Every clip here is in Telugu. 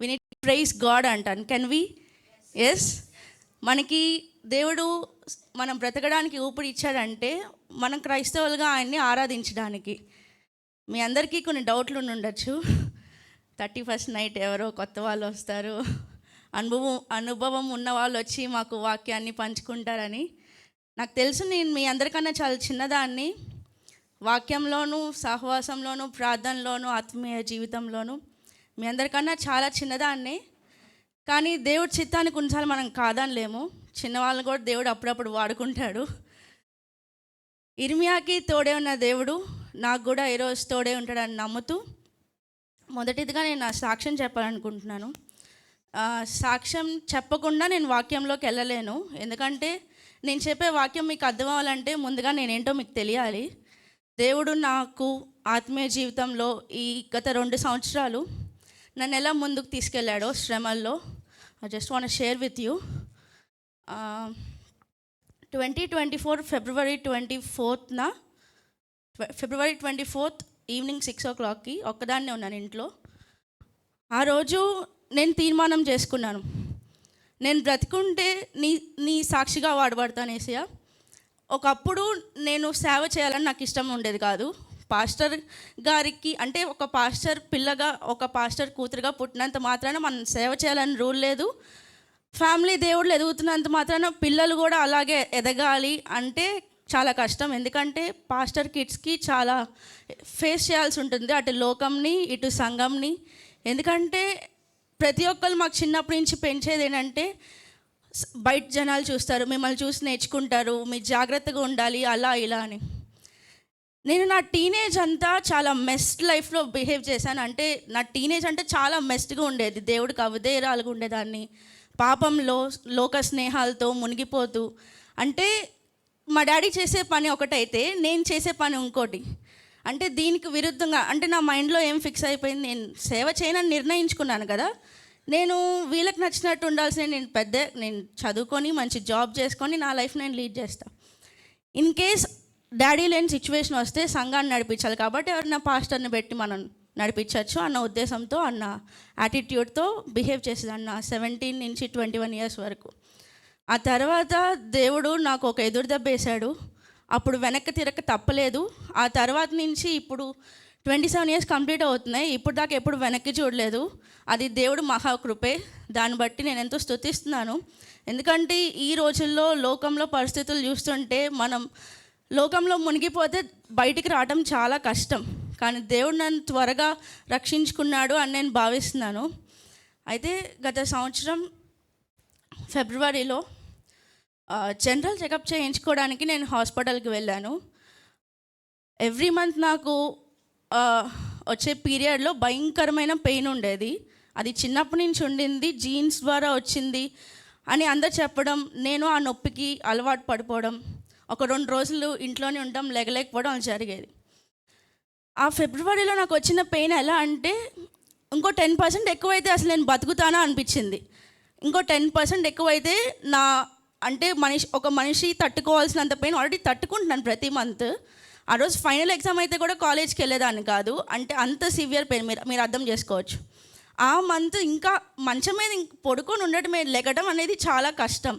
వి నీట్ ప్రైజ్ గాడ్ అంటాను. కెన్ వి ఎస్ మనకి దేవుడు మనం బ్రతకడానికి ఊపిరి ఇచ్చాడంటే మనం క్రైస్తవులుగా ఆయన్ని ఆరాధించడానికి. మీ అందరికీ కొన్ని డౌట్లు ఉండొచ్చు థర్టీ ఫస్ట్ నైట్ ఎవరో కొత్త వాళ్ళు వస్తారు. అనుభవం అనుభవం ఉన్న వాళ్ళు వచ్చి మాకు వాక్యాన్ని పంచుకుంటారని. నాకు తెలుసు నేను మీ అందరికన్నా చాలా చిన్నదాన్ని. వాక్యంలోనూ సహవాసంలోనూ ప్రార్థనలోనూ ఆత్మీయ జీవితంలోనూ. మీ అందరికన్నా చాలా చిన్నదాన్ని. కానీ దేవుడి చిత్తాన్ని కొన్నిసార్లు మనం కాదనలేము. చిన్నవాళ్ళని కూడా దేవుడు అప్పుడప్పుడు వాడుకుంటాడు. ఇర్మియాకి తోడే ఉన్న దేవుడు నాకు కూడా ఈరోజు తోడే ఉంటాడని నమ్ముతూ మొదటిదిగా నేను నా సాక్ష్యం చెప్పాలనుకుంటున్నాను. సాక్ష్యం చెప్పకుండా నేను వాక్యంలోకి వెళ్ళలేను. ఎందుకంటే నేను చెప్పే వాక్యం మీకు అర్థం అవ్వాలంటే ముందుగా నేనేంటో మీకు తెలియాలి. దేవుడు నాకు ఆత్మీయ జీవితంలో ఈ గత రెండు సంవత్సరాలు నన్ను ఎలా ముందుకు తీసుకెళ్ళాడో శ్రమల్లో I just want share with you twenty twenty four February twenty ఫోర్త్న February twenty fourth evening six ఓ క్లాక్కి ఒక్కదాన్నే ఉన్నాను ఇంట్లో. ఆ రోజు నేను తీర్మానం చేసుకున్నాను. నేను బ్రతికుంటే నీ నీ సాక్షిగా వాడబడతాను ఏసయ్య. ఒకప్పుడు నేను సేవ చేయాలని నాకు ఇష్టం ఉండేది కాదు. పాస్టర్ గారికి అంటే ఒక పాస్టర్ పిల్లగా ఒక పాస్టర్ కూతురుగా పుట్టినంత మాత్రాన మనం సేవ చేయాలని రూల్ లేదు. ఫ్యామిలీ దేవుళ్ళు ఎదుగుతున్నంత మాత్రాన పిల్లలు కూడా అలాగే ఎదగాలి అంటే చాలా కష్టం. ఎందుకంటే పాస్టర్ కిడ్స్కి చాలా ఫేస్ చేయాల్సి ఉంటుంది అటు లోకంని ఇటు సంఘంని. ఎందుకంటే ప్రతి ఒక్కరు మాకు చిన్నప్పటి నుంచి పెంచేది ఏంటంటే బయట జనాలు చూస్తారు మిమ్మల్ని చూసి నేర్చుకుంటారు మీరు జాగ్రత్తగా ఉండాలి అలా ఇలా అని. నేను నా టీనేజ్ అంతా చాలా మెస్ట్ లైఫ్లో బిహేవ్ చేశాను. అంటే నా టీనేజ్ అంటే చాలా మెస్ట్గా ఉండేది. దేవుడికి అవధేయరాలుగా ఉండేదాన్ని. పాపంలో లోక స్నేహాలతో మునిగిపోతూ. అంటే మా డాడీ చేసే పని ఒకటైతే నేను చేసే పని ఇంకోటి. అంటే దీనికి విరుద్ధంగా అంటే నా మైండ్లో ఏం ఫిక్స్ అయిపోయింది? నేను సేవ చేయనని నిర్ణయించుకున్నాను కదా. నేను వీళ్ళకి నచ్చినట్టు ఉండాల్సిన నేను పెద్ద నేను చదువుకొని మంచి జాబ్ చేసుకొని నా లైఫ్ నేను లీడ్ చేస్తాను ఇన్ కేస్ డాడీ లేని సిచ్యువేషన్ వస్తే సంఘాన్ని నడిపించాలి కాబట్టి ఎవరైనా పాస్టర్ని పెట్టి మనం నడిపించవచ్చు అన్న ఉద్దేశంతో అన్న యాటిట్యూడ్తో బిహేవ్ చేసేది అన్న సెవెంటీన్ నుంచి ట్వంటీ వన్ ఇయర్స్ వరకు. ఆ తర్వాత దేవుడు నాకు ఒక ఎదురు దెబ్బ వేశాడు. అప్పుడు వెనక్కి తిరగక తప్పలేదు. ఆ తర్వాత నుంచి ఇప్పుడు ట్వంటీ సెవెన్ ఇయర్స్ కంప్లీట్ అవుతున్నాయి. ఇప్పుడు దాకా ఎప్పుడు వెనక్కి చూడలేదు. అది దేవుడు మహాకృపే. దాన్ని బట్టి నేను ఎంతో స్తుతిస్తున్నాను. ఎందుకంటే ఈ రోజుల్లో లోకంలో పరిస్థితులు చూస్తుంటే మనం లోకంలో మునిగిపోతే బయటికి రావడం చాలా కష్టం. కానీ దేవుడు నన్ను త్వరగా రక్షించుకున్నాడు అని నేను భావిస్తున్నాను. అయితే గత సంవత్సరం ఫిబ్రవరిలో జనరల్ చెకప్ చేయించుకోవడానికి నేను హాస్పిటల్కి వెళ్ళాను. ఎవ్రీ మంత్ నాకు వచ్చే పీరియడ్లో భయంకరమైన పెయిన్ ఉండేది. అది చిన్నప్పటి నుంచి ఉండింది జీన్స్ ద్వారా వచ్చింది అని అందరు చెప్పడం నేను ఆ నొప్పికి అలవాటు పడిపోవడం ఒక రెండు రోజులు ఇంట్లోనే ఉండడం లెగలేకపోవడం జరిగేది. ఆ ఫిబ్రవరిలో నాకు వచ్చిన పెయిన్ ఎలా అంటే ఇంకో టెన్ పర్సెంట్ ఎక్కువైతే అసలు నేను బతుకుతానా అనిపించింది. ఇంకో టెన్ పర్సెంట్ ఎక్కువైతే నా అంటే మనిషి ఒక మనిషి తట్టుకోవాల్సినంత పెయిన్ ఆల్రెడీ తట్టుకుంటున్నాను ప్రతి మంత్. ఆ రోజు ఫైనల్ ఎగ్జామ్ అయితే కూడా కాలేజ్కి వెళ్ళేదాన్ని కాదు. అంటే అంత సివియర్ పెయిన్ మీరు మీరు అర్థం చేసుకోవచ్చు. ఆ మంత్ ఇంకా మంచం మీద ఇంక పడుకొని ఉండటమే లెగడం అనేది చాలా కష్టం.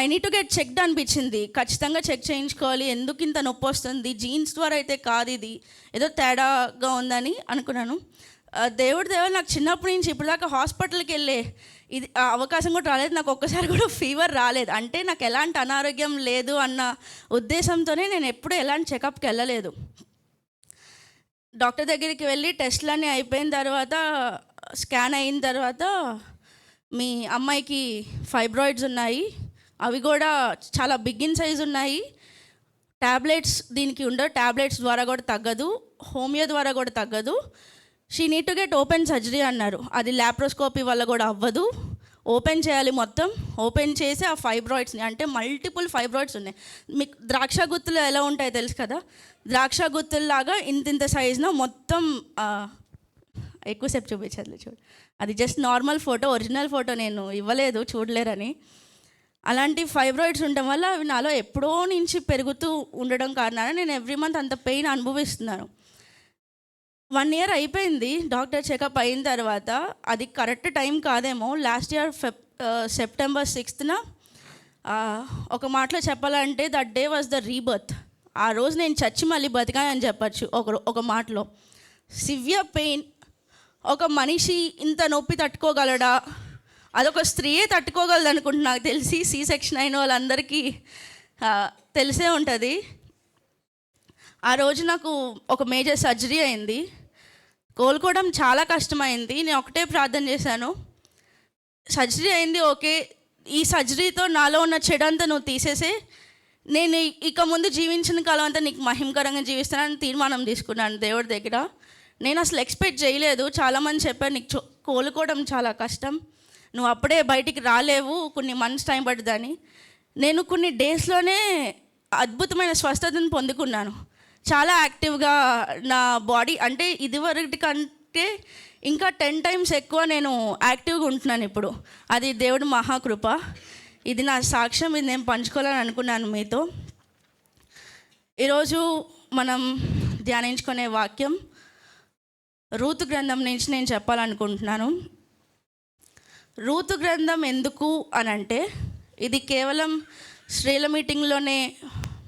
I need to get checked అనిపించింది. ఖచ్చితంగా చెక్ చేయించుకోవాలి. ఎందుకు ఇంత నొప్పి వస్తుంది? జీన్స్ ద్వారా అయితే కాదు ఇది. ఏదో తేడాగా ఉందని అనుకున్నాను. దేవుడి దేవుడు నాకు చిన్నప్పటి నుంచి ఇప్పటిదాకా హాస్పిటల్కి వెళ్ళే ఇది ఆ అవకాశం కూడా రాలేదు. నాకు ఒక్కసారి కూడా ఫీవర్ రాలేదు. అంటే నాకు ఎలాంటి అనారోగ్యం లేదు అన్న ఉద్దేశంతోనే నేను ఎప్పుడూ ఎలాంటి చెకప్కి వెళ్ళలేదు. డాక్టర్ దగ్గరికి వెళ్ళి టెస్ట్లన్నీ అయిపోయిన తర్వాత స్కాన్ అయిన తర్వాత మీ అమ్మాయికి ఫైబ్రాయిడ్స్ ఉన్నాయి. అవి కూడా చాలా బిగ్ ఇన్ సైజ్ ఉన్నాయి. ట్యాబ్లెట్స్ దీనికి ఉండవు. ట్యాబ్లెట్స్ ద్వారా కూడా తగ్గదు. హోమియో ద్వారా కూడా తగ్గదు. She need to get open surgery అన్నారు. అది ల్యాప్రోస్కోపీ వల్ల కూడా అవ్వదు. ఓపెన్ చేయాలి మొత్తం. ఓపెన్ చేసి ఆ ఫైబ్రాయిడ్స్ని అంటే మల్టిపుల్ ఫైబ్రాయిడ్స్ ఉన్నాయి. మీకు ద్రాక్ష గుత్తులు ఎలా ఉంటాయో తెలుసు కదా? ద్రాక్ష గుత్తుల్లాగా ఇంత ఇంత సైజున మొత్తం ఎక్కువసేపు చూపించదు చూడు. అది just normal photo original photo నేను ఇవ్వలేదు చూడలేరని. అలాంటి ఫైబ్రాయిడ్స్ ఉండడం వల్ల అవి నాలో ఎప్పుడో నుంచి పెరుగుతూ ఉండడం కారణాన నేను ఎవ్రీ మంత్ అంత పెయిన్ అనుభవిస్తున్నాను. వన్ ఇయర్ అయిపోయింది డాక్టర్ చెకప్ అయిన తర్వాత అది కరెక్ట్ టైం కాదేమో లాస్ట్ ఇయర్ ఫెబ్ సెప్టెంబర్ సిక్స్త్న ఒక మాటలో చెప్పాలంటే that day was the rebirth ఆ రోజు నేను చచ్చి మళ్ళీ బతికానని చెప్పచ్చు ఒక ఒక మాటలో. సివియర్ పెయిన్ ఒక మనిషి ఇంత నొప్పి తట్టుకోగలడా? అదొక స్త్రీయే తట్టుకోగలదు అనుకుంటున్నా నాకు తెలిసి సి సెక్షన్ అయిన వాళ్ళందరికీ తెలిసే ఉంటుంది. ఆ రోజు నాకు ఒక మేజర్ సర్జరీ అయింది. కోలుకోవడం చాలా కష్టమైంది. నేను ఒకటే ప్రార్థన చేశాను. సర్జరీ అయింది ఓకే. ఈ సర్జరీతో నాలో ఉన్న చెడంతా నువ్వు తీసేసే. నేను ఇక ముందు జీవించిన కాలం అంతా నీకు మహిమకరంగా జీవిస్తానని తీర్మానం తీసుకున్నాను దేవుడి దగ్గర. నేను అసలు ఎక్స్పెక్ట్ చేయలేదు. చాలామంది చెప్పారు నీకు కోలుకోవడం చాలా కష్టం. నువ్వు అప్పుడే బయటికి రాలేవు కొన్ని మంత్స్ టైం పడుతుందని. నేను కొన్ని డేస్లోనే అద్భుతమైన స్వస్థతను పొందుకున్నాను. చాలా యాక్టివ్గా నా బాడీ అంటే ఇదివరకటి కంటే ఇంకా టెన్ టైమ్స్ ఎక్కువ నేను యాక్టివ్గా ఉంటున్నాను ఇప్పుడు. అది దేవుడు మహాకృప. ఇది నా సాక్ష్యం ఇది నేను పంచుకోవాలని అనుకున్నాను మీతో. ఈరోజు మనం ధ్యానించుకునే వాక్యం రూతు గ్రంథం నుంచి నేను చెప్పాలనుకుంటున్నాను. రూతు గ్రంథం ఎందుకు అని అంటే ఇది కేవలం స్త్రీల మీటింగ్లోనే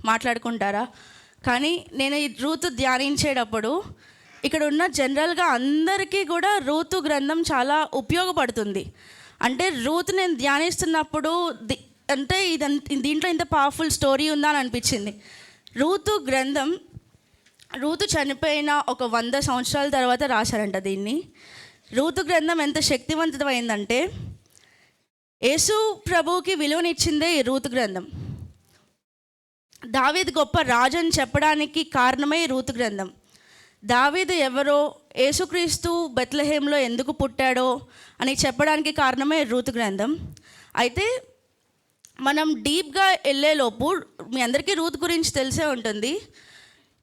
మాట్లాడుకుంటారా? కానీ నేను ఈ రూతు ధ్యానించేటప్పుడు ఇక్కడ ఉన్న జనరల్గా అందరికీ కూడా రూతు గ్రంథం చాలా ఉపయోగపడుతుంది. అంటే రూతు నేను ధ్యానిస్తున్నప్పుడు అంటే ఇది దీంట్లో ఇంత పవర్ఫుల్ స్టోరీ ఉందా అని అనిపించింది. రూతు గ్రంథం రూతు చనిపోయిన ఒక వంద సంవత్సరాల తర్వాత రాశారంట దీన్ని. రూతు గ్రంథం ఎంత శక్తివంతమైందంటే యేసు ప్రభువుకి విలువనిచ్చిందే ఈ రూతు గ్రంథం. దావీద్ గొప్ప రాజు అని చెప్పడానికి కారణమే రూతు గ్రంథం. దావీదు ఎవరో యేసుక్రీస్తు బెత్లహేంలో ఎందుకు పుట్టాడో అని చెప్పడానికి కారణమే రూతు గ్రంథం. అయితే మనం డీప్గా వెళ్ళేలోపు మీ అందరికీ రూత్ గురించి తెలిసే ఉంటుంది.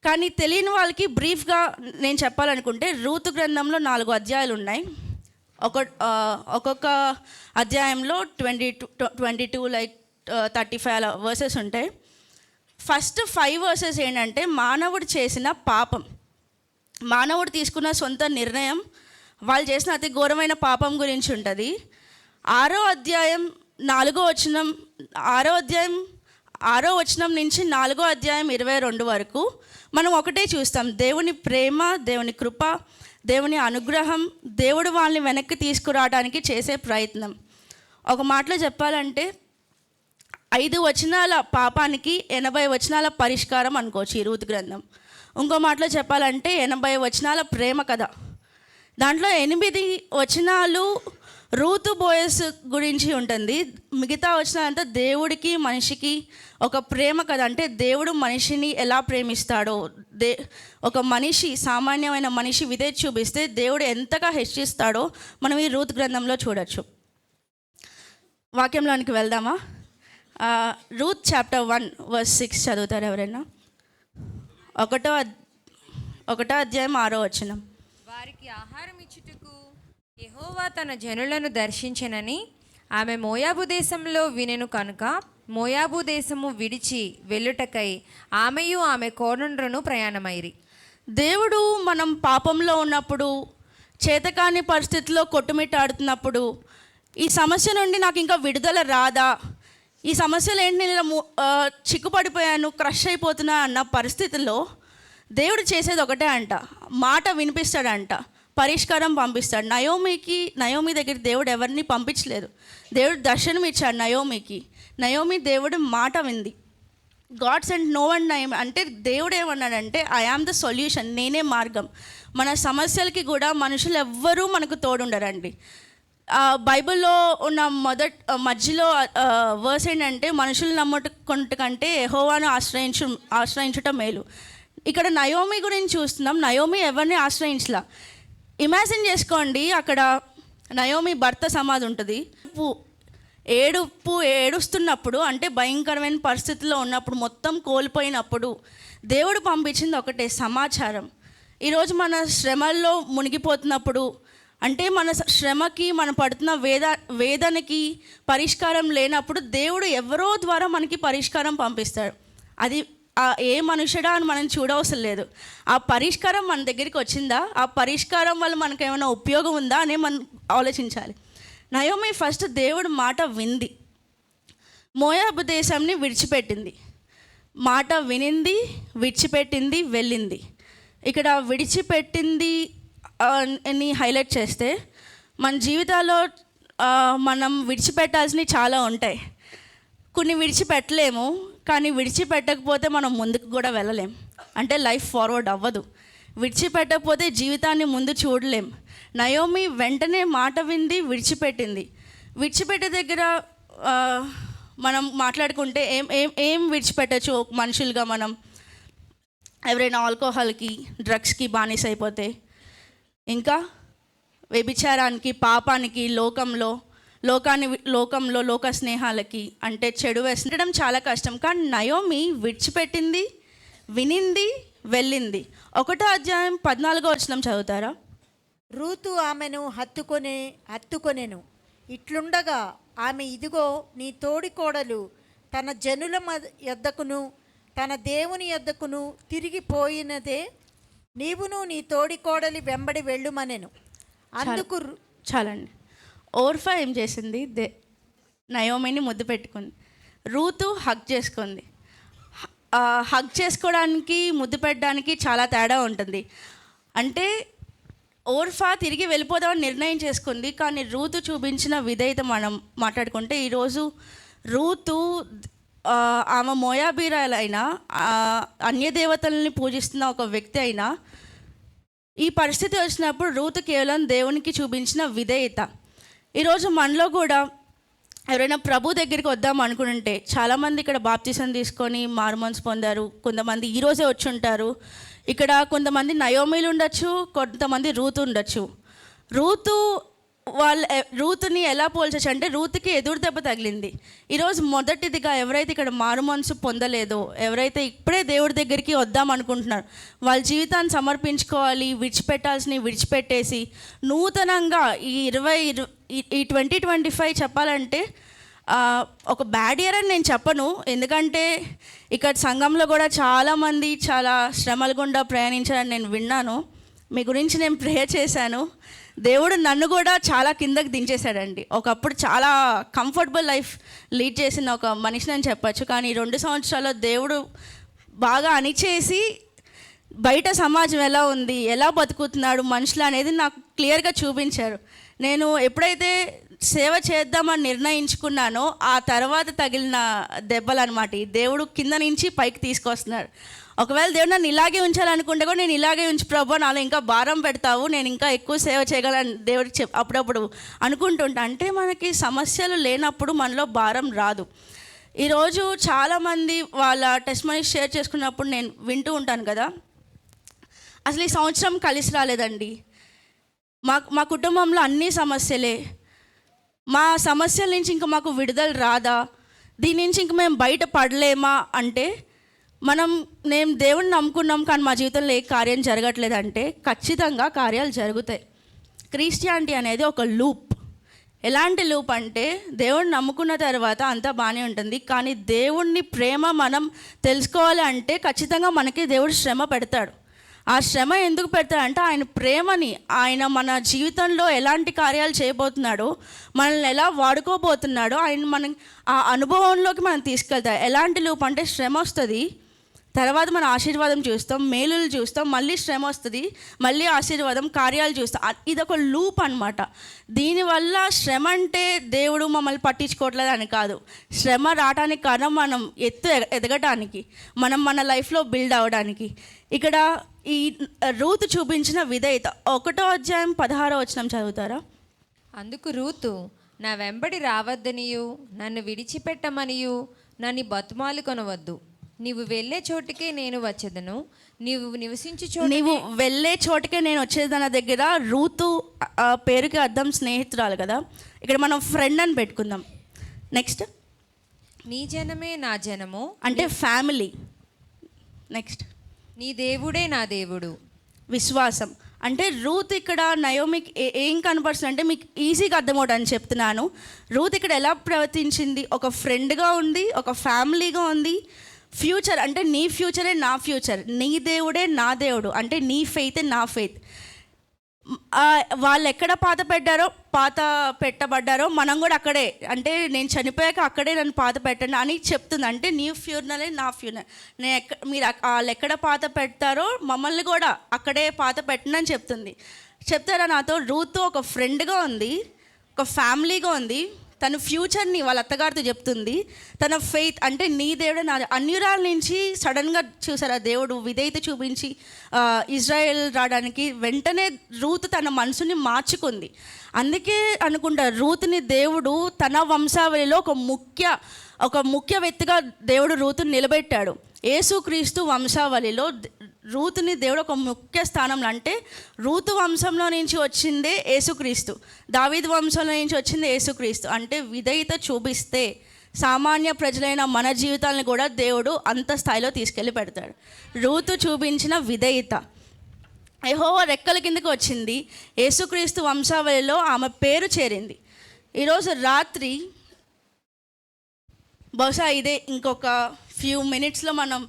కానీ తెలియని వాళ్ళకి బ్రీఫ్గా నేను చెప్పాలనుకుంటే రూతు గ్రంథంలో నాలుగు అధ్యాయాలు ఉన్నాయి. ఒక ఒక్కొక్క అధ్యాయంలో twenty two twenty two like thirty five అలా వర్సెస్ ఉంటాయి. ఫస్ట్ ఫైవ్ వర్సెస్ ఏంటంటే మానవుడు చేసిన పాపం. మానవుడు తీసుకున్న సొంత నిర్ణయం వాళ్ళు చేసిన అతి ఘోరమైన పాపం గురించి ఉంటుంది. ఆరో అధ్యాయం నాలుగో వచనం ఆరో అధ్యాయం ఆరో వచనం నుంచి నాలుగో అధ్యాయం ఇరవై రెండు వరకు మనం ఒకటే చూస్తాం. దేవుని ప్రేమ దేవుని కృప దేవుని అనుగ్రహం దేవుడు వాళ్ళని వెనక్కి తీసుకురావడానికి చేసే ప్రయత్నం. ఒక మాటలో చెప్పాలంటే ఐదు వచనాల పాపానికి ఎనభై వచనాల పరిష్కారం అనుకోవచ్చు ఈ రూతు గ్రంథం. ఇంకో మాటలో చెప్పాలంటే ఎనభై వచనాల ప్రేమ కథ. దాంట్లో ఎనిమిది వచనాలు రూతు బోయస్ గురించి ఉంటుంది. మిగతా వచనాలంతా దేవుడికి మనిషికి ఒక ప్రేమ కథ అంటే దేవుడు మనిషిని ఎలా ప్రేమిస్తాడో. దే ఒక మనిషి సామాన్యమైన మనిషి విధే చూపిస్తే దేవుడు ఎంతగా హెచ్చిస్తాడో మనం ఈ రూత్ గ్రంథంలో చూడొచ్చు. వాక్యంలోనికి వెళ్దామా? Ruth chapter one verse six చదువుతారు ఎవరైనా? ఒకటో ఒకటో అధ్యాయం ఆరో వచనం. వారికి ఆహారం ఇచ్చుటకు యహోవా తన జనులను దర్శించనని ఆమె మోయాబు దేశంలో వినెను కనుక మోయాబు దేశము విడిచి వెళ్ళుటకై ఆమెయు ఆమె కోడండ్రును ప్రయాణమైరి. దేవుడు మనం పాపంలో ఉన్నప్పుడు చేతకాని పరిస్థితిలో కొట్టుమిట్టాడుతున్నప్పుడు ఈ సమస్య నుండి నాకు ఇంకా విడుదల రాదా? ఈ సమస్యలు ఏంటి? నేను ఇలా చిక్కుపడిపోయాను క్రష్ అయిపోతున్నా అన్న పరిస్థితుల్లో దేవుడు చేసేది ఒకటే అంట. మాట వినిపిస్తాడంట. పరిష్కారం పంపిస్తాడు. నయోమికి నయోమి దగ్గర దేవుడు ఎవరిని పంపించలేదు. దేవుడు దర్శనం ఇచ్చాడు నయోమికి. నయోమి దేవుడు మాట వింది. గాడ్స్ అండ్ నో అండ్ నయమ్ అంటే దేవుడు ఏమన్నాడంటే ఐ ఆమ్ ద సొల్యూషన్ నేనే మార్గం. మన సమస్యలకి కూడా మనుషులు ఎవ్వరూ మనకు తోడుండరండి. బైబిల్లో ఉన్న మొదట్ మధ్యలో వర్స్ ఏంటంటే మనుషులు నమ్ముకుంటు కంటే ఎహోవాను ఆశ్రయించు ఆశ్రయించటం మేలు. ఇక్కడ నయోమి గురించి చూస్తున్నాం. నయోమి ఎవరిని ఆశ్రయించలా? ఇమాజిన్ చేసుకోండి అక్కడ నయోమి భర్త సమాధి ఉంటుంది. ఏడుపు ఏడుస్తున్నప్పుడు అంటే భయంకరమైన పరిస్థితుల్లో ఉన్నప్పుడు మొత్తం కోల్పోయినప్పుడు దేవుడు పంపించింది ఒకటే సమాచారం. ఈరోజు మన శ్రమల్లో మునిగిపోతున్నప్పుడు అంటే మన శ్రమకి మనం పడుతున్న వేద వేదనకి పరిష్కారం లేనప్పుడు దేవుడు ఎవరో ద్వారా మనకి పరిష్కారం పంపిస్తాడు. అది ఏ మనుషుడా అని మనం చూడవసరం లేదు. ఆ పరిష్కారం మన దగ్గరికి వచ్చిందా? ఆ పరిష్కారం వల్ల మనకు ఏమైనా ఉపయోగం ఉందా అని మనం ఆలోచించాలి. నయోమి ఫస్ట్ దేవుడు మాట వింది. మోయాబు దేశంని విడిచిపెట్టింది. మాట వినింది విడిచిపెట్టింది వెళ్ళింది. ఇక్కడ విడిచిపెట్టింది అని ని హైలైట్ చేస్తే మన జీవితాల్లో మనం విడిచిపెట్టాల్సినవి చాలా ఉంటాయి. కొన్ని విడిచిపెట్టలేము కానీ విడిచిపెట్టకపోతే మనం ముందుకు కూడా వెళ్ళలేం. అంటే లైఫ్ ఫార్వర్డ్ అవ్వదు. విడిచిపెట్టకపోతే జీవితాన్ని ముందు చూడలేం. నయోమి వెంటనే మాట వింది విడిచిపెట్టింది. విడిచిపెట్టే దగ్గర మనం మాట్లాడుకుంటే ఏం ఏం ఏం విడిచిపెట్టచ్చు మనుషులుగా మనం? ఎవరైనా ఆల్కహాల్కి డ్రగ్స్కి బానిస అయిపోతే ఇంకా వ్యభిచారానికి పాపానికి లోకంలో లోకాన్ని లోకంలో లోక స్నేహాలకి అంటే చెడు వేసడం చాలా కష్టం. కానీ నయోమి విడిచిపెట్టింది వినింది వెళ్ళింది. ఒకటో అధ్యాయం పద్నాలుగో వచనం చదువుతారా? రూతు ఆమెను హత్తుకొనే హత్తుకొనెను. ఇట్లుండగా ఆమె ఇదిగో నీ తోడికోడలు తన జనుల యొద్దకును తన దేవుని యొద్దకును తిరిగిపోయినదే నీవును నీ తోడికోడలి వెంబడి వెళ్ళుమనెను. అందుకు చాలండి. ఓర్ఫా ఏం చేసింది? దే నయోమిని ముద్దు పెట్టుకుంది. రూతు హగ్ చేసుకుంది. హక్ హగ్ చేసుకోవడానికి ముద్దు పెట్టడానికి చాలా తేడా ఉంటుంది. అంటే ఓర్ఫా తిరిగి వెళ్ళిపోదామని నిర్ణయం చేసుకుంది కానీ రూతు చూపించిన విధేయత మనం మాట్లాడుకుంటే ఈరోజు రూతు ఆమె మోయాబీరాలైనా ఆ, అన్య దేవతల్ని పూజిస్తున్న ఒక వ్యక్తి అయినా ఈ పరిస్థితి వచ్చినప్పుడు రూతు కేవలం దేవునికి చూపించిన విధేయత. ఈరోజు మనలో కూడా ఎవరైనా ప్రభు దగ్గరికి వద్దాం అనుకుంటే చాలామంది ఇక్కడ బాప్తిసం తీసుకొని మార్మోన్స్ పొందారు. కొంతమంది ఈరోజే వచ్చి ఉంటారు ఇక్కడ కొంతమంది నయోమీలు ఉండొచ్చు కొంతమంది రూతు ఉండొచ్చు. రూతు వాళ్ళ రూతుని ఎలా పోల్చచ్చు అంటే రూతుకి ఎదురు దెబ్బ తగిలింది. ఈరోజు మొదటిదిగా ఎవరైతే ఇక్కడ మారు మనసు పొందలేదో ఎవరైతే ఇప్పుడే దేవుడి దగ్గరికి వద్దాం అనుకుంటున్నారు వాళ్ళ జీవితాన్ని సమర్పించుకోవాలి విడిచిపెట్టాల్సినవి విడిచిపెట్టేసి నూతనంగా ఈ ఇరవై ఇరు- ఈ- ట్వంటీ ట్వంటీ ఫైవ్ చెప్పాలంటే ఒక బ్యాడ్ ఇయర్ అని నేను చెప్పను. ఎందుకంటే ఇక్కడ సంఘంలో కూడా చాలామంది చాలా శ్రమల గుండా ప్రయాణించారని నేను విన్నాను. మీ గురించి నేను ప్రేయర్ చేశాను. దేవుడు నన్ను కూడా చాలా కిందకి దించేశాడండి. ఒకప్పుడు చాలా కంఫర్టబుల్ లైఫ్ లీడ్ చేసిన ఒక మనిషిని అని చెప్పచ్చు. కానీ ఈ రెండు సంవత్సరాల్లో దేవుడు బాగా అణిచేసి బయట సమాజం ఎలా ఉంది ఎలా బతుకుతున్నాడు మనుషులు అనేది నాకు క్లియర్గా చూపించారు. నేను ఎప్పుడైతే సేవ చేద్దామని నిర్ణయించుకున్నానో ఆ తర్వాత తగిలిన దెబ్బలు అనమాట ఈ దేవుడు కింద నుంచి పైకి తీసుకొస్తున్నాడు ఒకవేళ దేవుడు నన్ను ఇలాగే ఉంచాలనుకుంటే కూడా నేను ఇలాగే ఉంచి ప్రభు నాలో ఇంకా భారం పెడతావు నేను ఇంకా ఎక్కువ సేవ చేయగలను దేవుడికి చెప్ అప్పుడప్పుడు అనుకుంటుంటా. అంటే మనకి సమస్యలు లేనప్పుడు మనలో భారం రాదు. ఈరోజు చాలామంది వాళ్ళ టెస్ట్ మనీ షేర్ చేసుకున్నప్పుడు నేను వింటూ ఉంటాను కదా. అసలు ఈ సంవత్సరం కలిసి రాలేదండి. మా మా కుటుంబంలో అన్ని సమస్యలే. మా సమస్యల నుంచి ఇంకా మాకు విడుదల రాదా? దీని నుంచి ఇంక మేము బయట పడలేమా అంటే మనం నేను దేవుణ్ణి నమ్ముకున్నాం కానీ మా జీవితంలో ఏ కార్యం జరగట్లేదంటే ఖచ్చితంగా కార్యాలు జరుగుతాయి. క్రిస్టియానిటీ అనేది ఒక లూప్. ఎలాంటి లూప్ అంటే దేవుణ్ణి నమ్ముకున్న తర్వాత అంతా బాగానే ఉంటుంది. కానీ దేవుణ్ణి ప్రేమ మనం తెలుసుకోవాలి అంటే ఖచ్చితంగా మనకి దేవుడు శ్రమ పెడతాడు. ఆ శ్రమ ఎందుకు పెడతాడంటే ఆయన ప్రేమని ఆయన మన జీవితంలో ఎలాంటి కార్యాలు చేయబోతున్నాడో మనల్ని ఎలా వాడుకోబోతున్నాడో ఆయన మన ఆ అనుభవంలోకి మనం తీసుకెళ్తాడు ఎలాంటి లూప్ అంటే శ్రమ వస్తుంది. తర్వాత మనం ఆశీర్వాదం చూస్తాం మేలులు చూస్తాం మళ్ళీ శ్రమ వస్తుంది మళ్ళీ ఆశీర్వాదం కార్యాలు చూస్తాం. ఇది ఒక లూప్ అనమాట దీనివల్ల శ్రమ అంటే దేవుడు మమ్మల్ని పట్టించుకోవట్లేదు అని కాదు. శ్రమ రావడానికి కారణం మనం ఎత్తు ఎదగటానికి మనం మన లైఫ్లో బిల్డ్ అవ్వడానికి. ఇక్కడ ఈ రూత్ చూపించిన విధేయత ఒకటో అధ్యాయం పదహారో వచ్చిన చదువుతారా? అందుకు రూతు నా వెంబడి రావద్దనియు నన్ను విడిచిపెట్టమనియు నన్ను బతుమాలు కొనవద్దు. నీవు వెళ్ళే చోటికే నేను వచ్చేదను. నీవు నివసించు చోటు నీవు వెళ్ళే చోటుకే నేను వచ్చేదన్న దగ్గర రూతు పేరుకి అర్థం స్నేహితురాలు కదా. ఇక్కడ మనం ఫ్రెండ్ అని పెట్టుకుందాం. నెక్స్ట్ నీ జనమే నా జనము. అంటే ఫ్యామిలీ నెక్స్ట్ నీ దేవుడే నా దేవుడు. విశ్వాసం. అంటే రూత్ ఇక్కడ నయోమికి ఏ- ఏం కనపడుతుంది అంటే మీకు ఈజీగా అర్థమవుతుందని చెప్తున్నాను. రూత్ ఇక్కడ ఎలా ప్రవర్తించింది? ఒక ఫ్రెండ్గా ఉంది ఒక ఫ్యామిలీగా ఉంది ఫ్యూచర్ అంటే నీ ఫ్యూచరే నా ఫ్యూచర్. నీ దేవుడే నా దేవుడు. అంటే నీ ఫెయితే నా ఫెయిత్ వాళ్ళు ఎక్కడ పాత పెట్టారో పాత పెట్టబడ్డారో మనం కూడా అక్కడే. అంటే నేను చనిపోయాక అక్కడే నన్ను పాత పెట్టండి అని చెప్తుంది. అంటే నీ ఫ్యూనలే నా ఫ్యూనల్ నేను ఎక్క మీరు వాళ్ళు ఎక్కడ పాత పెడతారో మమ్మల్ని కూడా అక్కడే పాత పెట్టనని అని చెప్తుంది. చెప్తారా నాతో? రూత్ ఒక ఫ్రెండ్గా ఉంది. ఒక ఫ్యామిలీగా ఉంది. తన ఫ్యూచర్ని వాళ్ళ అత్తగారితో చెప్తుంది. తన ఫెయిత్ అంటే నీ దేవుడు నా అన్యురాల నుంచి సడన్గా చూసారా? దేవుడు విధేయత చూపించి ఇజ్రాయెల్ రావడానికి వెంటనే రూత్ తన మనసుని మార్చుకుంది. అందుకే అనుకుంటా రూత్ని దేవుడు తన వంశావళిలో ఒక ముఖ్య ఒక ముఖ్య వ్యక్తిగా దేవుడు రూతుని నిలబెట్టాడు. యేసుక్రీస్తు వంశావళిలో రూతుని దేవుడు ఒక ముఖ్య స్థానంలో అంటే రూతు వంశంలో నుంచి వచ్చిందే యేసుక్రీస్తు. దావీద్ వంశంలో నుంచి వచ్చిందే యేసుక్రీస్తు. అంటే విధేయత చూపిస్తే సామాన్య ప్రజలైన మన జీవితాలను కూడా దేవుడు అంత స్థాయిలో తీసుకెళ్ళి పెడతాడు. రూతు చూపించిన విధేయత. యెహోవా రెక్కల కిందకి వచ్చింది. యేసుక్రీస్తు వంశావళిలో ఆమె పేరు చేరింది. ఈరోజు రాత్రి బహుశా ఇదే ఇంకొక ఫ్యూ మినిట్స్లో మనం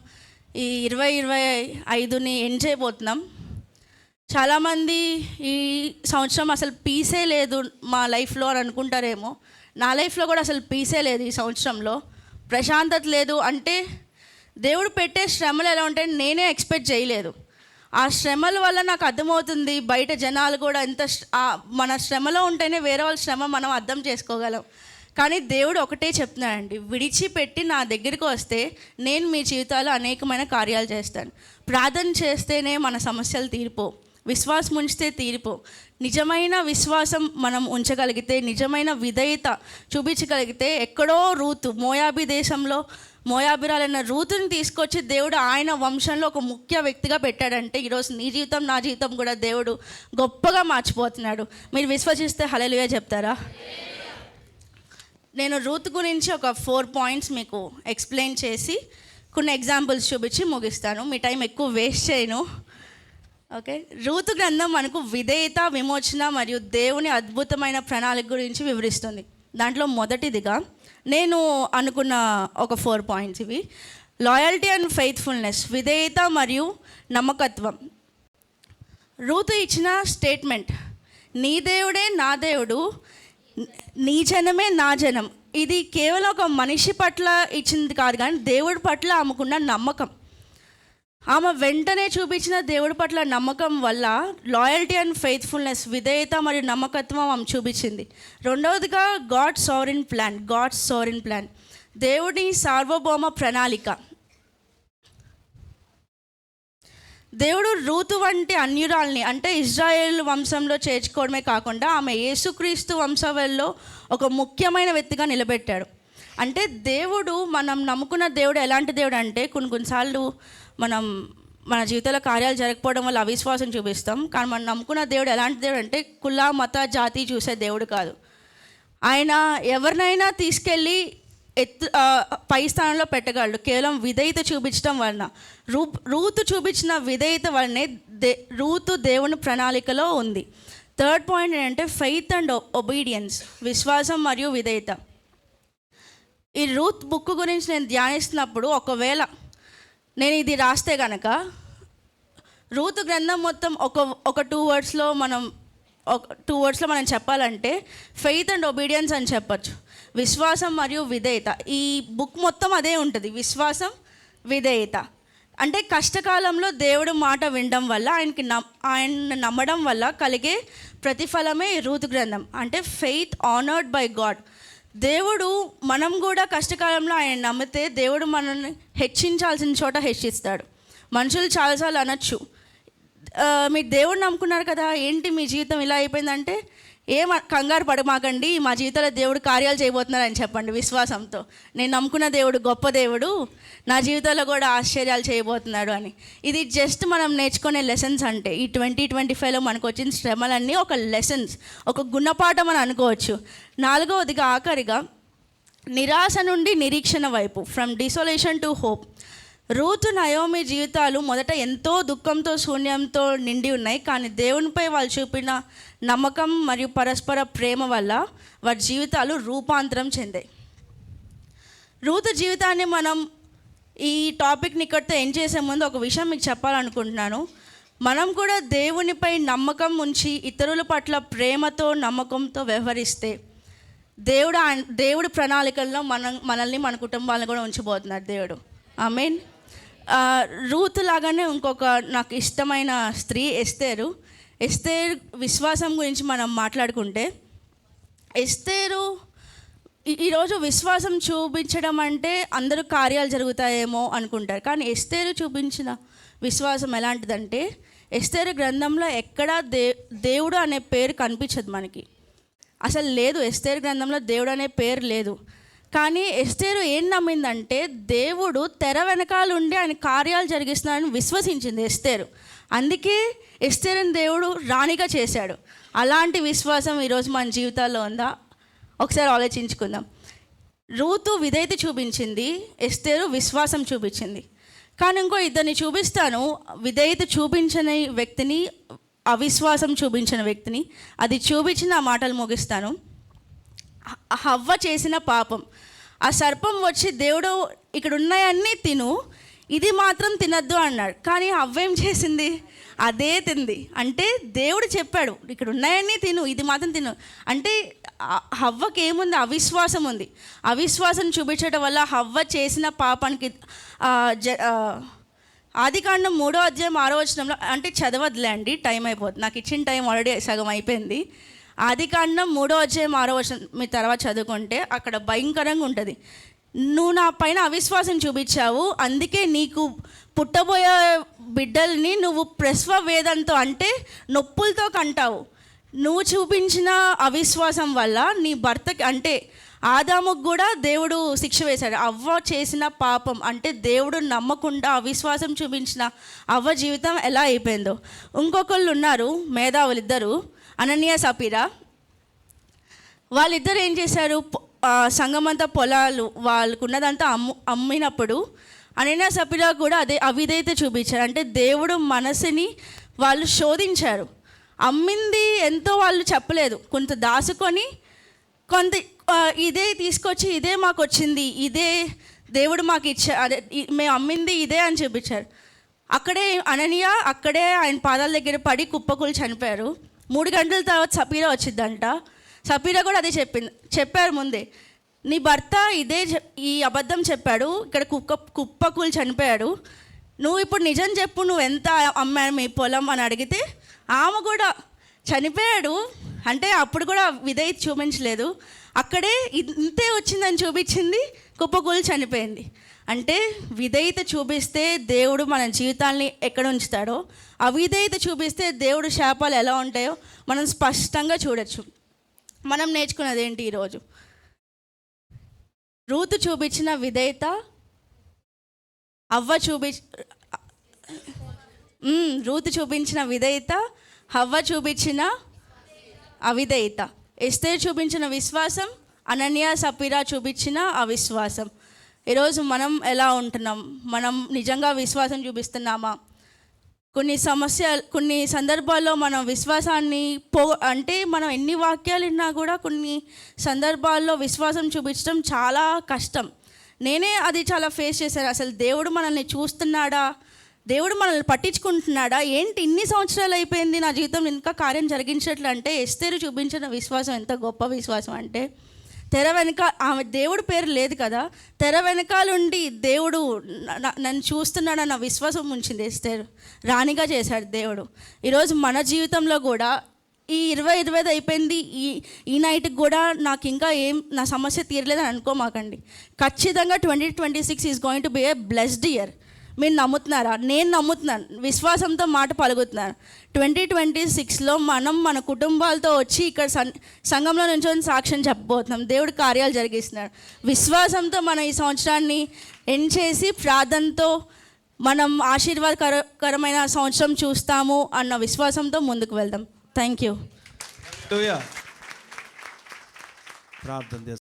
ఈ ఇరవై ఇరవై ఐదుని ఎండ్ చేయబోతున్నాం. చాలామంది ఈ సంవత్సరం అసలు పీసే లేదు మా లైఫ్లో అని అనుకుంటారేమో. నా లైఫ్లో కూడా అసలు పీసే లేదు ఈ సంవత్సరంలో. ప్రశాంతత లేదు అంటే దేవుడు పెట్టే శ్రమలు ఎలా ఉంటాయి నేనే ఎక్స్పెక్ట్ చేయలేదు. ఆ శ్రమల వల్ల నాకు అర్థమవుతుంది బయట జనాలు కూడా ఎంత మన శ్రమలో ఉంటేనే వేరే వాళ్ళ శ్రమ మనం అర్థం చేసుకోగలం. కానీ దేవుడు ఒకటే చెప్తున్నాడండి విడిచిపెట్టి నా దగ్గరికి వస్తే నేను మీ జీవితాల్లో అనేకమైన కార్యాలు చేస్తాను. ప్రార్థన చేస్తేనే మన సమస్యలు తీరిపో విశ్వాసం ఉంచితే తీరిపో. నిజమైన విశ్వాసం మనం ఉంచగలిగితే నిజమైన విధేయత చూపించగలిగితే ఎక్కడో రూతు మోయాబి దేశంలో మోయాబిరాలైన రూతుని తీసుకొచ్చి దేవుడు ఆయన వంశంలో ఒక ముఖ్య వ్యక్తిగా పెట్టాడంటే ఈరోజు నీ జీవితం నా జీవితం కూడా దేవుడు గొప్పగా మార్చిపోతున్నాడు. మీరు విశ్వసిస్తే హలలుగా చెప్తారా? నేను రూత్ గురించి ఒక ఫోర్ పాయింట్స్ మీకు ఎక్స్ప్లెయిన్ చేసి కొన్ని ఎగ్జాంపుల్స్ చూపించి ముగిస్తాను. మీ టైం ఎక్కువ వేస్ట్ చేయను. ఓకే? రూతు గ్రంథం మనకు విధేయత విమోచన మరియు దేవుని అద్భుతమైన ప్రణాళిక గురించి వివరిస్తుంది. దాంట్లో మొదటిదిగా నేను అనుకున్న ఒక ఫోర్ పాయింట్స్ ఇవి. లాయల్టీ అండ్ ఫెయిత్ఫుల్నెస్ విధేయత మరియు నమ్మకత్వం. రూతు ఇచ్చిన స్టేట్మెంట్ నీ దేవుడే నా దేవుడు నీ జనమే నా జనం. ఇది కేవలం ఒక మనిషి పట్ల ఇచ్చింది కాదు కానీ దేవుడి పట్ల ఆమెకున్న నమ్మకం. ఆమె వెంటనే చూపించిన దేవుడి పట్ల నమ్మకం వల్ల లాయల్టీ అండ్ ఫెయిత్ఫుల్నెస్ విధేయత మరియు నమ్మకత్వం ఆమె చూపించింది. రెండవదిగా God sovereign plan God sovereign plan దేవుడి సార్వభౌమ ప్రణాళిక. దేవుడు రూతు వంటి అన్యురాల్ని అంటే ఇజ్రాయేల్ వంశంలో చేర్చుకోవడమే కాకుండా ఆమె యేసుక్రీస్తు వంశవల్లో ఒక ముఖ్యమైన వ్యక్తిగా నిలబెట్టాడు. అంటే దేవుడు మనం నమ్ముకున్న దేవుడు ఎలాంటి దేవుడు అంటే కొన్ని కొన్నిసార్లు మనం మన జీవితంలో కార్యాలు జరగకపోవడం వల్ల అవిశ్వాసం చూపిస్తాం. కానీ మనం నమ్ముకున్న దేవుడు ఎలాంటి దేవుడు అంటే కుల మత జాతి చూసే దేవుడు కాదు. ఆయన ఎవరినైనా తీసుకెళ్ళి ఎత్తు పై స్థానంలో పెట్టగలడు. కేవలం విధేయత చూపించడం వలన. రూ రూతు చూపించిన విధేయత వలనే దే రూతు దేవుని ప్రణాళికలో ఉంది. థర్డ్ పాయింట్ ఏంటంటే ఫెయిత్ అండ్ ఒబీడియన్స్ విశ్వాసం మరియు విధేయత. ఈ రూత్ బుక్ గురించి నేను ధ్యానిస్తున్నప్పుడు ఒకవేళ నేను ఇది రాస్తే కనుక రూతు గ్రంథం మొత్తం ఒక ఒక టూ వర్డ్స్లో మనం ఒక టూ వర్డ్స్లో మనం చెప్పాలంటే ఫెయిత్ అండ్ ఒబీడియన్స్ అని చెప్పచ్చు. విశ్వాసం మరియు విధేయత. ఈ బుక్ మొత్తం అదే ఉంటుంది. విశ్వాసం విధేయత. అంటే కష్టకాలంలో దేవుడు మాట వినడం వల్ల ఆయనకి నమ్ ఆయన నమ్మడం వల్ల కలిగే ప్రతిఫలమే రూతు గ్రంథం. అంటే ఫెయిత్ ఆనర్డ్ బై గాడ్ దేవుడు మనం కూడా కష్టకాలంలో ఆయన నమ్మితే దేవుడు మనల్ని హెచ్చించాల్సిన చోట హెచ్చిస్తాడు. మనుషులు చాలాసార్లు అనొచ్చు. మీరు దేవుడు నమ్ముకున్నారు కదా ఏంటి మీ జీవితం ఇలా అయిపోయిందంటే ఏం కంగారు పడమాకండి మా జీవితంలో దేవుడు కార్యాలు చేయబోతున్నారని చెప్పండి విశ్వాసంతో. నేను నమ్ముకున్న దేవుడు గొప్ప దేవుడు నా జీవితంలో కూడా ఆశ్చర్యాలు చేయబోతున్నాడు అని. ఇది జస్ట్ మనం నేర్చుకునే లెసన్స్ అంటే ఈ ట్వంటీ ట్వంటీ ఫైవ్లో మనకు వచ్చిన శ్రమలన్నీ ఒక లెసన్స్ ఒక గుణపాఠం అని అనుకోవచ్చు. నాలుగవదిగా ఆఖరిగా నిరాశ నుండి నిరీక్షణ వైపు from desolation to hope Ruth Naomi జీవితాలు మొదట ఎంతో దుఃఖంతో శూన్యంతో నిండి ఉన్నాయి. కానీ దేవునిపై వాళ్ళు చూపిన నమ్మకం మరియు పరస్పర ప్రేమ వల్ల వారి జీవితాలు రూపాంతరం చెందాయి. రూతు జీవితాన్ని మనం ఈ టాపిక్ని ఇక్కడితో ఏం చేసే ముందు ఒక విషయం మీకు చెప్పాలనుకుంటున్నాను. మనం కూడా దేవునిపై నమ్మకం ఉంచి ఇతరుల పట్ల ప్రేమతో నమ్మకంతో వ్యవహరిస్తే దేవుడు ఆయన- దేవుడి ప్రణాళికల్లో మనం మనల్ని మన కుటుంబాలను కూడా ఉంచిపోతున్నారు దేవుడు. ఐ మీన్ రూత్ లాగానే ఇంకొక నాకు ఇష్టమైన స్త్రీ ఎస్తేరు. ఎస్తేర్ విశ్వాసం గురించి మనం మాట్లాడుకుంటే ఎస్తేరు ఈ- ఈరోజు విశ్వాసం చూపించడం అంటే అందరూ కార్యాలు జరుగుతాయేమో అనుకుంటారు. కానీ ఎస్తేరు చూపించిన విశ్వాసం ఎలాంటిదంటే ఎస్తేరు గ్రంథంలో ఎక్కడా దే దేవుడు అనే పేరు కనిపించదు మనకి. అసలు లేదు ఎస్తేరు గ్రంథంలో దేవుడు అనే పేరు లేదు. కానీ ఎస్తేరు ఏం నమ్మిందంటే దేవుడు తెర వెనకాల ఉండి ఆయన కార్యాలు జరిగిస్తున్నాడని విశ్వసించింది ఎస్తేరు. అందుకే ఎస్టేరుని దేవుడు రాణిగా చేశాడు. అలాంటి విశ్వాసం ఈరోజు మన జీవితాల్లో ఉందా? ఒకసారి ఆలోచించుకుందాం. రూతు విధేయత చూపించింది ఎస్తేరు విశ్వాసం చూపించింది. కానీ ఇంకో ఇద్దరిని చూపిస్తాను. విధేయత చూపించని వ్యక్తిని అవిశ్వాసం చూపించిన వ్యక్తిని. అది చూపించిన ఆ మాటలు ముగిస్తాను. హవ్వ చేసిన పాపం. ఆ సర్పం వచ్చి దేవుడు ఇక్కడ ఉన్నాయన్నీ తిను ఇది మాత్రం తినద్దు అన్నాడు. కానీ అవ్వేం చేసింది? అదే తింది. అంటే దేవుడు చెప్పాడు ఇక్కడ ఉన్నాయన్నీ తిను ఇది మాత్రం తిను. అంటే హవ్వకి ఏముంది? అవిశ్వాసం ఉంది. అవిశ్వాసం చూపించడం వల్ల హవ్వ చేసిన పాపానికి ఆది జ ఆదికాండం మూడో అధ్యాయం ఆరో వచనంలో అంటే చదవద్దులే అండి టైం అయిపోతుంది. నాకు ఇచ్చిన టైం ఆల్రెడీ సగం అయిపోయింది. ఆదికాండం మూడో వచ్చే ఆరో వర్షం మీ తర్వాత చదువుకుంటే అక్కడ భయంకరంగా ఉంటుంది. నువ్వు నా పైన అవిశ్వాసం చూపించావు అందుకే నీకు పుట్టబోయే బిడ్డల్ని నువ్వు ప్రసవ వేదంతో అంటే నొప్పులతో కంటావు. నువ్వు చూపించిన అవిశ్వాసం వల్ల నీ భర్తకి అంటే ఆదాముకు కూడా దేవుడు శిక్ష వేశాడు. అవ్వ చేసిన పాపం అంటే దేవుడు నమ్మకుండా అవిశ్వాసం చూపించిన అవ్వ జీవితం ఎలా అయిపోయిందో. ఇంకొకళ్ళు ఉన్నారు మేధావులు ఇద్దరు అనన్య సపీరా. వాళ్ళిద్దరు ఏం చేశారు? పొ- సంగమంతా పొలాలు వాళ్ళకున్నదంతా అమ్ము అమ్మినప్పుడు అనన్య సపీరా కూడా అదే అవిదైతే చూపించారు. అంటే దేవుడు మనసుని వాళ్ళు శోధించారు. అమ్మింది ఎంతో వాళ్ళు చెప్పలేదు. కొంత దాచుకొని కొంత ఇదే తీసుకొచ్చి ఇదే మాకు వచ్చింది ఇదే దేవుడు మాకు ఇచ్చా అదే మేము అమ్మింది ఇదే అని చూపించారు. అక్కడే అననీయ అక్కడే ఆయన పాదాల దగ్గర పడి కుప్పకూలు చనిపోయారు. మూడు గంటల తర్వాత సపీరా వచ్చిందంట. సపీరా కూడా అదే చెప్పింది చెప్పారు ముందే. నీ భర్త ఇదే ఈ అబద్ధం చెప్పాడు ఇక్కడ కుక్క కుప్పకూలు చనిపోయాడు. నువ్వు ఇప్పుడు నిజం చెప్పు నువ్వు ఎంత అమ్మాడు మీ పొలం అని అడిగితే ఆమె కూడా చనిపోయాడు. అంటే అప్పుడు కూడా విధేయత చూపించలేదు. అక్కడే ఇంతే వచ్చిందని చూపించింది కుప్పకూలు చనిపోయింది. అంటే విధేయత చూపిస్తే దేవుడు మన జీవితాల్ని ఎక్కడ ఉంచుతాడో అవిధేయత చూపిస్తే దేవుడు శాపాలు ఎలా ఉంటాయో మనం స్పష్టంగా చూడొచ్చు. మనం నేర్చుకున్నది ఏంటి ఈరోజు? రూతు చూపించిన విధేయత అవ్వ చూపి రూతు చూపించిన విధేయత హవ్వ చూపించిన అవిధేయత. ఎస్తే చూపించిన విశ్వాసం అనన్య సపీరా చూపించిన అవిశ్వాసం. ఈరోజు మనం ఎలా ఉంటున్నాం? మనం నిజంగా విశ్వాసం చూపిస్తున్నామా? కొన్ని సమస్య కొన్ని సందర్భాల్లో మనం విశ్వాసాన్ని పో అంటే మనం ఎన్ని వాక్యాలు విన్నా కూడా కొన్ని సందర్భాల్లో విశ్వాసం చూపించడం చాలా కష్టం. నేనే అది చాలా ఫేస్ చేశాను. అసలు దేవుడు మనల్ని చూస్తున్నాడా? దేవుడు మనల్ని పట్టించుకుంటున్నాడా? ఏంటి ఇన్ని సంవత్సరాలు అయిపోయింది నా జీవితంలో ఇంకా కార్యం జరిగించట్లు అంటే ఎస్తేరు చూపించిన విశ్వాసం ఎంత గొప్ప విశ్వాసం అంటే తెర వెనక ఆమె దేవుడు పేరు లేదు కదా? తెర వెనకాలుండి దేవుడు నన్ను చూస్తున్నాడన్న విశ్వాసం ఉంచింది ఎస్తేరు. రాణిగా చేశాడు దేవుడు. ఈరోజు మన జీవితంలో కూడా ఈ ఇరవై ఇరవై ఐదు అయిపోయింది. ఈ ఈ నైట్కి కూడా నాకు ఇంకా ఏం నా సమస్య తీరలేదని అనుకోమాకండి. ఖచ్చితంగా twenty twenty six is going to be a blessed year. మీరు నమ్ముతున్నారా? నేను నమ్ముతున్నాను. విశ్వాసంతో మాట పలుకుతున్నాను. ట్వంటీ ట్వంటీ సిక్స్లో మనం మన కుటుంబాలతో వచ్చి ఇక్కడ సం సంఘంలో నుంచి సాక్ష్యం చెప్పబోతున్నాం. దేవుడు కార్యాలు జరిగిస్తున్నాడు. విశ్వాసంతో మనం ఈ సంవత్సరాన్ని ఎండ్ చేసి ప్రార్థనతో మనం ఆశీర్వాదకరకరమైన సంవత్సరం చూస్తాము అన్న విశ్వాసంతో ముందుకు వెళ్దాం. థ్యాంక్ యూ ప్రార్థన